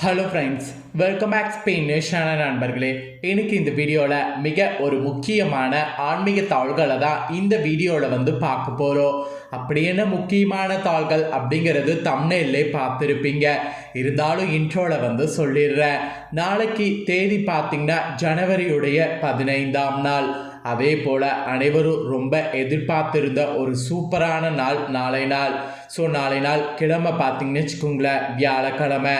Hello friends welcome back Spain நேஷனான நண்பர்களே. எனக்கு இந்த வீடியோவில் மிக ஒரு முக்கியமான ஆன்மீக தாள்களை தான் இந்த வீடியோவில் வந்து பார்க்க போகிறோம் அப்படி என்ன முக்கியமான தாள்கள் அப்படிங்கிறது தம்னேல்லே பார்த்துருப்பீங்க. இருந்தாலும் இன்ட்ரோவில் வந்து சொல்லிடுறேன். நாளைக்கு தேதி பார்த்தீங்கன்னா ஜனவரியுடைய பதினைந்தாம் நாள். அதே போல் அனைவரும் ரொம்ப எதிர்பார்த்திருந்த ஒரு சூப்பரான நாள் நாளை நாள். ஸோ நாளை நாள் கிழமை பார்த்தீங்கன்னு வச்சுக்கோங்களேன் வியாழக்கிழமை.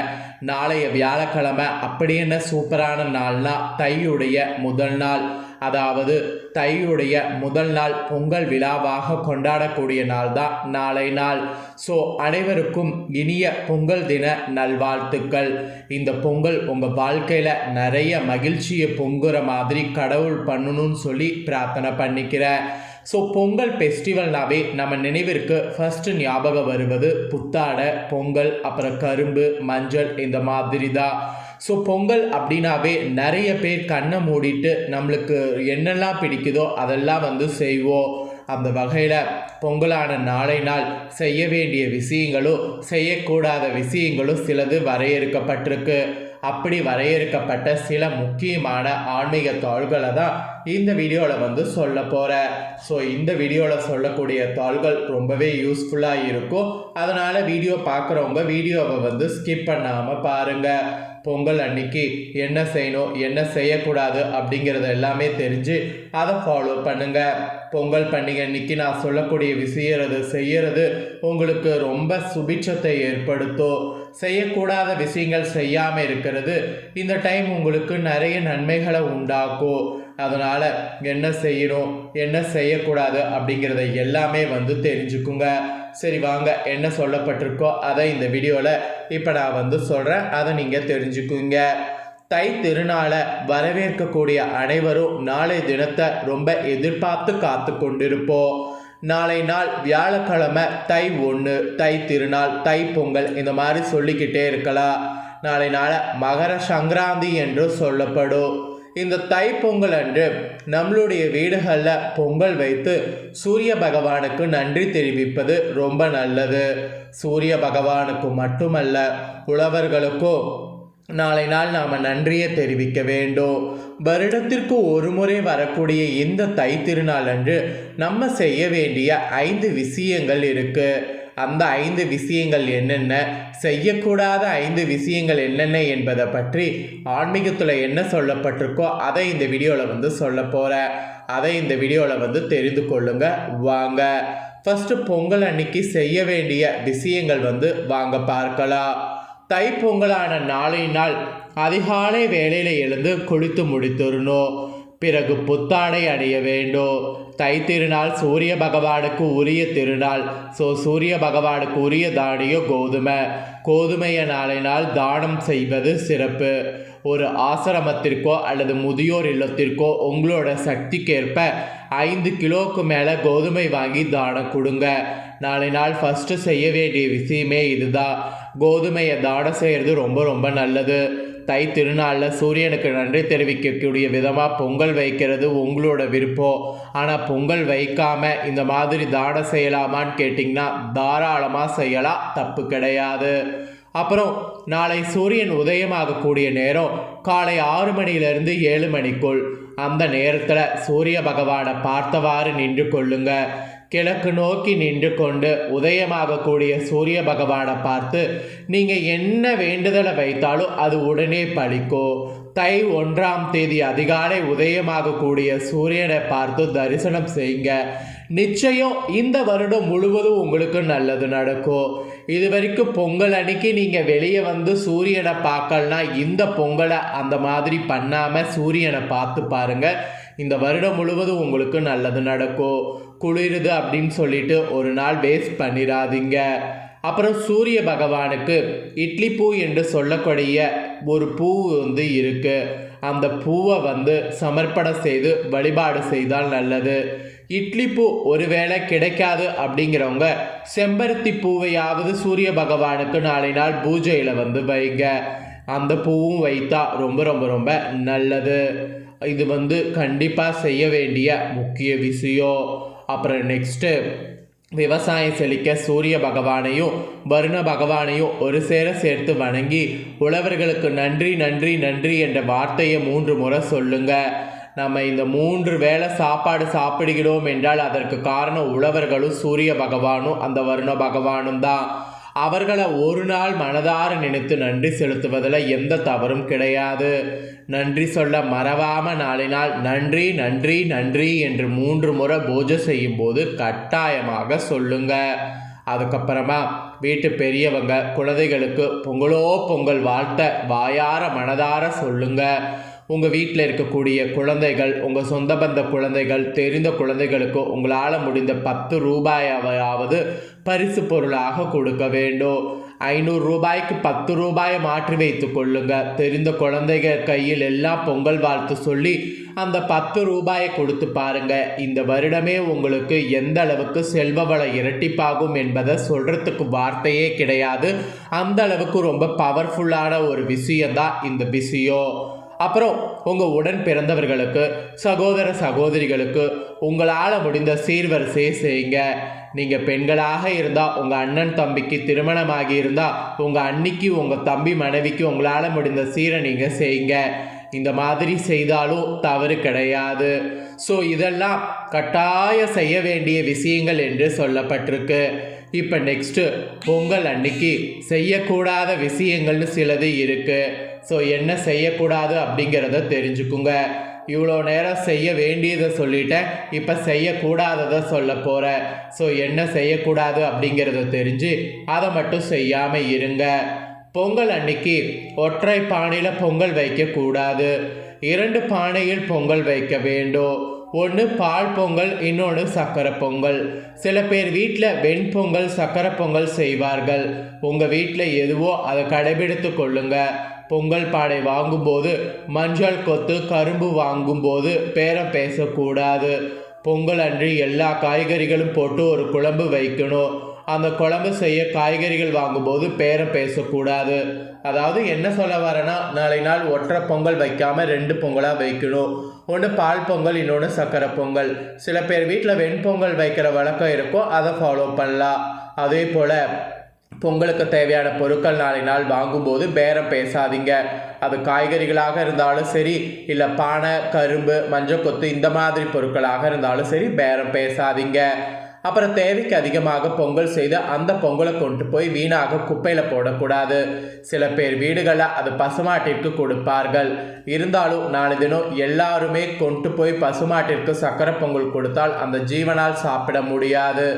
நாளைய வியாழக்கிழமை அப்படி என்ன சூப்பரான நாள்னா தையுடைய முதல் நாள். அதாவது தையுடைய முதல் நாள் பொங்கல் விழாவாக கொண்டாடக்கூடிய நாள் தான் நாளை நாள். ஸோ அனைவருக்கும் இனிய பொங்கல் தின நல்வாழ்த்துக்கள். இந்த பொங்கல் உங்கள் வாழ்க்கையில் நிறைய மகிழ்ச்சியை பொங்குற மாதிரி கடவுள் பண்ணணும்னு சொல்லி பிரார்த்தனை பண்ணிக்கிறேன். ஸோ பொங்கல் ஃபெஸ்டிவல்னாவே நம்ம நினைவிற்கு ஃபஸ்ட்டு ஞாபகம் வருவது புத்தாடை பொங்கல் அப்புறம் கரும்பு மஞ்சள் இந்த மாதிரி தான் ஸோ பொங்கல் அப்படின்னாவே நிறைய பேர் கண்ணை மூடிட்டு நம்மளுக்கு என்னெல்லாம் பிடிக்குதோ அதெல்லாம் வந்து செய்வோம். அந்த வகையில் பொங்கலான நாளை நாள் செய்ய வேண்டிய விஷயங்களும் செய்யக்கூடாத விஷயங்களும் சிலது வரையறுக்கப்பட்டிருக்கு. அப்படி வரையறுக்கப்பட்ட சில முக்கியமான ஆன்மீக தாள்களை தான் இந்த வீடியோவில் வந்து சொல்ல போகிறேன் ஸோ இந்த வீடியோவில் சொல்லக்கூடிய தாள்கள் ரொம்பவே யூஸ்ஃபுல்லாக இருக்கும். அதனால் வீடியோ பார்க்குறவங்க வீடியோவை வந்து ஸ்கிப் பண்ணாமல் பாருங்கள் பொங்கல் அன்னைக்கு என்ன செய்யணும் என்ன செய்யக்கூடாது அப்படிங்கிறத எல்லாமே தெரிஞ்சு அதை ஃபாலோ பண்ணுங்கள் பொங்கல் பண்டிகை அன்னைக்கு நான் சொல்லக்கூடிய விஷயறது செய்யறது உங்களுக்கு ரொம்ப சுபிட்சத்தை ஏற்படுத்தும். செய்யக்கூடாத விஷயங்கள் செய்யாமல் இருக்கிறது. இந்த டைம் உங்களுக்கு நிறைய நன்மைகளை உண்டாக்கும். அதனால் என்ன செய்யணும் என்ன செய்யக்கூடாது அப்படிங்கிறத எல்லாமே வந்து தெரிஞ்சுக்குங்க. சரி வாங்க என்ன சொல்லப்பட்டிருக்கோ அதை இந்த வீடியோவில் இப்போ நான் வந்து சொல்கிறேன் அதை நீங்கள் தெரிஞ்சுக்குங்க. தை திருநாளை வரவேற்கக்கூடிய அனைவரும் நாளை தினத்தை ரொம்ப எதிர்பார்த்து காத்து கொண்டிருப்போம் நாளை நாள் வியாழக்கிழமை தை ஒன்று தை திருநாள் தை பொங்கல் இந்த மாதிரி சொல்லிக்கிட்டே இருக்கலாம். நாளை நாள் மகர சங்கராந்தி என்று சொல்லப்படும். இந்த தை பொங்கல் அன்று நம்மளுடைய வீடுகளில் பொங்கல் வைத்து சூரிய பகவானுக்கு நன்றி தெரிவிப்பது ரொம்ப நல்லது. சூரிய பகவானுக்கு மட்டுமல்ல உழவர்களுக்கும் நாளை நாள் நாம் நன்றியை தெரிவிக்க வேண்டும். வருடத்திற்கு ஒரு முறை வரக்கூடிய இந்த தை திருநாள் அன்று நம்ம செய்ய வேண்டிய ஐந்து விஷயங்கள் இருக்கு. அந்த ஐந்து விஷயங்கள் என்னென்ன? செய்யக்கூடாத ஐந்து விஷயங்கள் என்னென்ன என்பதை பற்றி ஆன்மீகத்தில் என்ன சொல்லப்பட்டிருக்கோ அதை இந்த வீடியோவில் வந்து சொல்ல போகிறேன் அதை இந்த வீடியோவில் வந்து தெரிந்து கொள்ளுங்க. வாங்க. ஃபஸ்ட்டு பொங்கல் அன்னைக்கு செய்ய வேண்டிய விஷயங்கள் வந்து வாங்க பார்க்கலாம். தைப்பொங்கலான நாளை நாள் அதிகாலை வேலையில் எழுந்து குளித்து முடித்துடணும் பிறகு புத்தாடை அணிய வேண்டும் தை திருநாள் சூரிய பகவானுக்கு உரிய திருநாள். ஸோ சூரிய பகவானுக்கு உரிய தானியம் கோதுமை. கோதுமையை நாளை நாள் தானம் செய்வது சிறப்பு. ஒரு ஆசிரமத்திற்கோ அல்லது முதியோர் இல்லத்திற்கோ உங்களோட சக்திக்கேற்ப ஐந்து கிலோவுக்கு மேலே கோதுமை வாங்கி தானம் கொடுங்க. நாளை நாள் ஃபஸ்ட்டு செய்ய வேண்டிய விஷயமே இதுதான் கோதுமையை தானம் செய்கிறது ரொம்ப ரொம்ப நல்லது. தை திருநாளில் சூரியனுக்கு நன்றி தெரிவிக்கக்கூடிய விதமாக பொங்கல் வைக்கிறது உங்களோட விருப்பம். ஆனால் பொங்கல் வைக்காமல் இந்த மாதிரி தானம் செய்யலாமான்னு கேட்டிங்கன்னா தாராளமாக செய்யலாம் தப்பு கிடையாது. அப்புறம் நாளை சூரியன் உதயமாகக்கூடிய நேரம் காலை ஆறு மணியிலிருந்து ஏழு மணிக்குள். அந்த நேரத்தில் சூரிய பகவானை பார்த்தவாறு நின்று கொள்ளுங்கள் கிழக்கு நோக்கி நின்று கொண்டு உதயமாகக்கூடிய சூரிய பகவானை பார்த்து நீங்கள் என்ன வேண்டுதலை வைத்தாலும் அது உடனே பழிக்கும் தை ஒன்றாம் தேதி அதிகாலை உதயமாகக்கூடிய சூரியனை பார்த்து தரிசனம் செய்யுங்க. நிச்சயம் இந்த வருடம் முழுவதும் உங்களுக்கு நல்லது நடக்கும் இது வரைக்கும் பொங்கல் அன்னைக்கு நீங்கள் வெளியே வந்து சூரியனை பார்க்கலனா இந்த பொங்கலை அந்த மாதிரி பண்ணாமல் சூரியனை பார்த்து பாருங்கள் இந்த வருடம் முழுவதும் உங்களுக்கு நல்லது நடக்கும் குளிருது அப்படின்னு சொல்லிட்டு ஒரு நாள் வேஸ்ட் பண்ணிடாதீங்க அப்புறம் சூரிய பகவானுக்கு இட்லி பூ என்று சொல்லக்கூடிய ஒரு பூ வந்து இருக்குது அந்த பூவை வந்து சமர்ப்பணம் செய்து வழிபாடு செய்தால் நல்லது. இட்லி பூ ஒருவேளை கிடைக்காது அப்படிங்கிறவங்க செம்பருத்தி பூவையாவது சூரிய பகவானுக்கு நாளை நாள் பூஜையில் வந்து வைங்க. அந்த பூவும் வைத்தா ரொம்ப ரொம்ப ரொம்ப நல்லது. இது வந்து கண்டிப்பாக செய்ய வேண்டிய முக்கிய விஷயம். அப்புறம் நெக்ஸ்ட்டு விவசாயம் செழிக்க சூரிய பகவானையும் வருண பகவானையும் ஒரு சேர சேர்த்து வணங்கி உழவர்களுக்கு நன்றி நன்றி நன்றி என்ற வார்த்தையை மூன்று முறை சொல்லுங்க. நம்ம இந்த மூன்று வேளை சாப்பாடு சாப்பிடுகிறோம் என்றால் அதற்கு காரணம் உழவர்களும் சூரிய பகவானும் அந்த வருண பகவானும் தான். அவர்களை ஒரு நாள் மனதார நினைத்து நன்றி செலுத்துவதில் எந்த தவறும் கிடையாது. நன்றி சொல்ல மறவாம நாளினால் நன்றி நன்றி நன்றி என்று மூன்று முறை பூஜை செய்யும்போது கட்டாயமாக சொல்லுங்க. அதுக்கப்புறமா வீட்டு பெரியவங்க குழந்தைகளுக்கு பொங்கலோ பொங்கல் வாழ்த்த வாயார மனதார சொல்லுங்கள் உங்கள் வீட்டில் இருக்கக்கூடிய குழந்தைகள் உங்கள் சொந்த பந்த குழந்தைகள் தெரிந்த குழந்தைகளுக்கு உங்களால் முடிந்த பத்து ரூபாயாவது பரிசு பொருளாக கொடுக்க வேண்டும். ஐநூறு ரூபாய்க்கு பத்து ரூபாயை மாற்றி வைத்து கொள்ளுங்க. தெரிந்த குழந்தைகள் கையில் எல்லாம் பொங்கல் வாழ்த்து சொல்லி அந்த பத்து ரூபாயை கொடுத்து பாருங்க. இந்த வருடமே உங்களுக்கு எந்த அளவுக்கு செல்வ வள இரட்டிப்பாகும் என்பதை சொல்கிறதுக்கு வார்த்தையே கிடையாது. அந்த அளவுக்கு ரொம்ப பவர்ஃபுல்லான ஒரு விஷயம்தான் இந்த விஷயம் அப்புறம் உங்கள் உடன் பிறந்தவர்களுக்கு சகோதர சகோதரிகளுக்கு உங்களால் முடிந்த சீர்வரிசையை செய்யுங்க. நீங்கள் பெண்களாக இருந்தால் உங்கள் அண்ணன் தம்பிக்கு திருமணமாகி இருந்தால் உங்கள் அன்னிக்கு உங்கள் தம்பி மனைவிக்கு உங்களால் முடிந்த சீரை நீங்கள் செய்யுங்க. இந்த மாதிரி செய்தாலும் தவறு கிடையாது. ஸோ இதெல்லாம் கட்டாயம் செய்ய வேண்டிய விஷயங்கள் என்று சொல்லப்பட்டிருக்கு. இப்போ நெக்ஸ்ட்டு பொங்கல் அன்னைக்கு செய்யக்கூடாத விஷயங்கள்னு சிலது இருக்குது ஸோ என்ன செய்யக்கூடாது அப்படிங்கிறத தெரிஞ்சுக்குங்க. இவ்வளோ நேரம் செய்ய வேண்டியதை சொல்லிட்டேன். இப்போ செய்யக்கூடாததை சொல்ல போகிறேன் ஸோ என்ன செய்யக்கூடாது அப்படிங்கிறத தெரிஞ்சு அதை மட்டும் செய்யாமல் இருங்க. பொங்கல் அன்னைக்கு ஒற்றை பானையில் பொங்கல் வைக்கக்கூடாது. இரண்டு பானையில் பொங்கல் வைக்க வேண்டும். ஒன்று பால் பொங்கல் இன்னொன்று சக்கரை பொங்கல். சில பேர் வீட்டில் வெண்பொங்கல் சக்கரை பொங்கல் செய்வார்கள். உங்கள் வீட்டில் எதுவோ அதை கடைபிடித்து கொள்ளுங்கள் பொங்கல் பானை வாங்கும்போது மஞ்சள் கொத்து கரும்பு வாங்கும்போது பேரம் பேசக்கூடாது. பொங்கல் அன்று எல்லா காய்கறிகளும் போட்டு ஒரு குழம்பு வைக்கணும். அந்த குழம்பு செய்ய காய்கறிகள் வாங்கும்போது பேரம் பேசக்கூடாது. அதாவது என்ன சொல்ல வரேன்னா நாளை நாள் ஒற்றை பொங்கல் வைக்காமல் ரெண்டு பொங்கலாக வைக்கணும். ஒன்று பால் பொங்கல் இன்னொன்று சக்கரை பொங்கல். சில பேர் வீட்டில் வெண்பொங்கல் வைக்கிற வழக்கம் இருக்கும் அதை ஃபாலோ பண்ணலாம். அதே போல் பொங்கலுக்கு தேவையான பொருட்கள் நாளை நாள் வாங்கும்போது பேரம் பேசாதீங்க. அது காய்கறிகளாக இருந்தாலும் சரி இல்லை பானை கரும்பு மஞ்சள் கொத்து இந்த மாதிரி பொருட்களாக இருந்தாலும் சரி பேரம் பேசாதீங்க. அப்புறம் தேவைக்கு அதிகமாக பொங்கல் செய்து அந்த பொங்கலை கொண்டு போய் வீணாக குப்பையில் போடக்கூடாது. சில பேர் வீடுகளில் அது பசுமாட்டிற்கு கொடுப்பார்கள். இருந்தாலும் நாளை தினம் எல்லாருமே கொண்டு போய் பசுமாட்டிற்கு சக்கரை பொங்கல் கொடுத்தால் அந்த ஜீவனால் சாப்பிட முடியாது.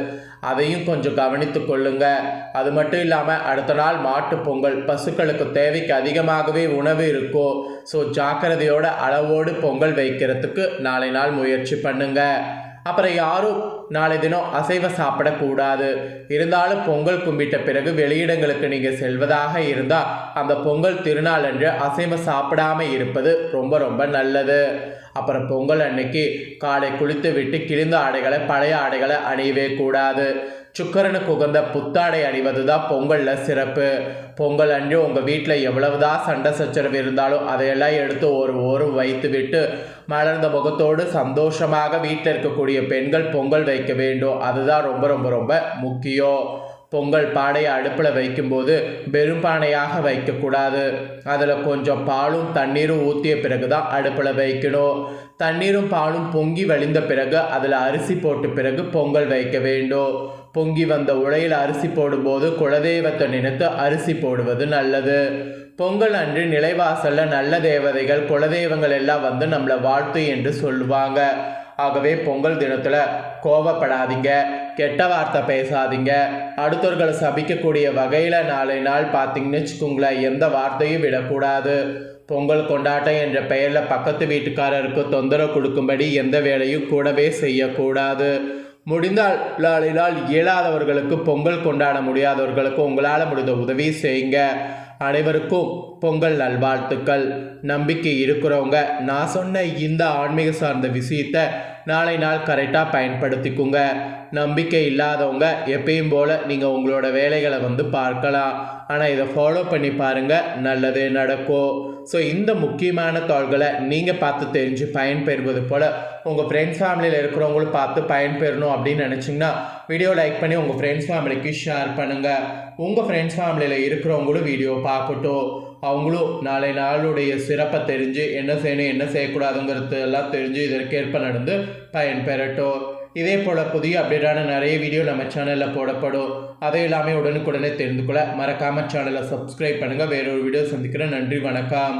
அதையும் கொஞ்சம் கவனித்து கொள்ளுங்க. அது மட்டும் இல்லாமல் அடுத்த நாள் மாட்டு பொங்கல் பசுக்களுக்கு தேவைக்கு அதிகமாகவே உணவு இருக்கோ ஸோ ஜாக்கிரதையோட அளவோடு பொங்கல் வைக்கிறதுக்கு நாளை நாள் முயற்சி பண்ணுங்கள் அப்புறம் யாரும் நாளை தினம் அசைவ சாப்பிடக்கூடாது. இருந்தாலும் பொங்கல் கும்பிட்ட பிறகு வெளியிடங்களுக்கு நீங்கள் செல்வதாக இருந்தால் அந்த பொங்கல் திருநாள் அன்று அசைவ சாப்பிடாம இருப்பது ரொம்ப ரொம்ப நல்லது. அப்புறம் பொங்கல் அன்னைக்கு காலை குளித்து விட்டு கிழிந்த ஆடைகளை பழைய ஆடைகளை அணியவே கூடாது. சுக்கரனுக்கு உகந்த புத்தாடை அணிவது தான் பொங்கலில் சிறப்பு. பொங்கல் அன்று உங்கள் வீட்டில் எவ்வளவுதான் சண்டை சச்சரவு இருந்தாலும் அதையெல்லாம் எடுத்து ஒரு ஓரம் வைத்து விட்டு மலர்ந்த முகத்தோடு சந்தோஷமாக வீட்டில் இருக்கக்கூடிய பெண்கள் பொங்கல் வைக்க வேண்டும். அதுதான் ரொம்ப ரொம்ப ரொம்ப முக்கியம். பொங்கல் பானையை அடுப்பில் வைக்கும்போது வெறும் பானையாக வைக்கக்கூடாது. அதில் கொஞ்சம் பாலும் தண்ணீரும் ஊற்றிய பிறகு தான் அடுப்பில் வைக்கணும். தண்ணீரும் பாலும் பொங்கி வழிந்த பிறகு அதில் அரிசி போட்ட பிறகு பொங்கல் வைக்க வேண்டும். பொங்கி வந்த உலையில் அரிசி போடும்போது குலதெய்வத்தை நினைத்து அரிசி போடுவது நல்லது. பொங்கல் அன்று நிலைவாசல்ல நல்ல தேவதைகள் குலதெய்வங்கள் எல்லாம் வந்து நம்மளை வாழ்த்து என்று சொல்லுவாங்க. ஆகவே பொங்கல் தினத்தில் கோவப்படாதீங்க கெட்ட வார்த்தை பேசாதீங்க. அடுத்தவர்களை சபிக்கக்கூடிய வகையில் நாளை நாள் பார்த்தீங்கன்னு வச்சுக்கோங்களேன் எந்த வார்த்தையும் விடக்கூடாது. பொங்கல் கொண்டாட்டம் என்ற பெயரில் பக்கத்து வீட்டுக்காரருக்கு தொந்தரவு கொடுக்கும்படி எந்த வேலையும் கூடவே செய்யக்கூடாது. முடிந்தால் உங்களால் இயலாதவர்களுக்கு பொங்கல் கொண்டாட முடியாதவர்களுக்கு உங்களால் முடிந்த உதவி செய்யுங்க. அனைவருக்கும் பொங்கல் நல்வாழ்த்துக்கள். நம்பிக்கை இருக்கிறவங்க நான் சொன்ன இந்த ஆன்மீக சார்ந்த விஷயத்தை நாளை நாள் கரெக்டாக பயன்படுத்திக்குங்க. நம்பிக்கை இல்லாதவங்க எப்பயும் போல் நீங்கள் உங்களோட வேலைகளை வந்து பார்க்கலாம். ஆனால் இதை ஃபாலோ பண்ணி பாருங்கள் நல்லதே நடக்கும். ஸோ இந்த முக்கியமான தாள்களை நீங்கள் பார்த்து தெரிஞ்சு பயன்பெறுவது போல் உங்கள் ஃப்ரெண்ட்ஸ் ஃபேமிலியில் இருக்கிறவங்களும் பார்த்து பயன்பெறணும் அப்படின்னு நினச்சிங்கன்னா வீடியோ லைக் பண்ணி உங்கள் ஃப்ரெண்ட்ஸ் ஃபேமிலிக்கு ஷேர் பண்ணுங்கள் உங்கள் ஃப்ரெண்ட்ஸ் ஃபேமிலியில் இருக்கிறவங்களும் வீடியோ பார்க்கட்டும். அவங்களும் நாளை நாளுடைய சிறப்பை தெரிஞ்சு என்ன செய்யணும் என்ன செய்யக்கூடாதுங்கிறது எல்லாம் தெரிஞ்சு இதற்கேற்ப நடந்து பயன்பெறட்டும். இதே போல் புதிய அப்டேட்டான நிறைய வீடியோ நம்ம சேனலில் போடப்படும். அதை எல்லாமே உடனுக்குடனே தெரிந்து கொள்ள மறக்காமல் சேனலை சப்ஸ்கிரைப் பண்ணுங்கள் வேறொரு வீடியோ சந்திக்கிறேன். நன்றி வணக்கம்.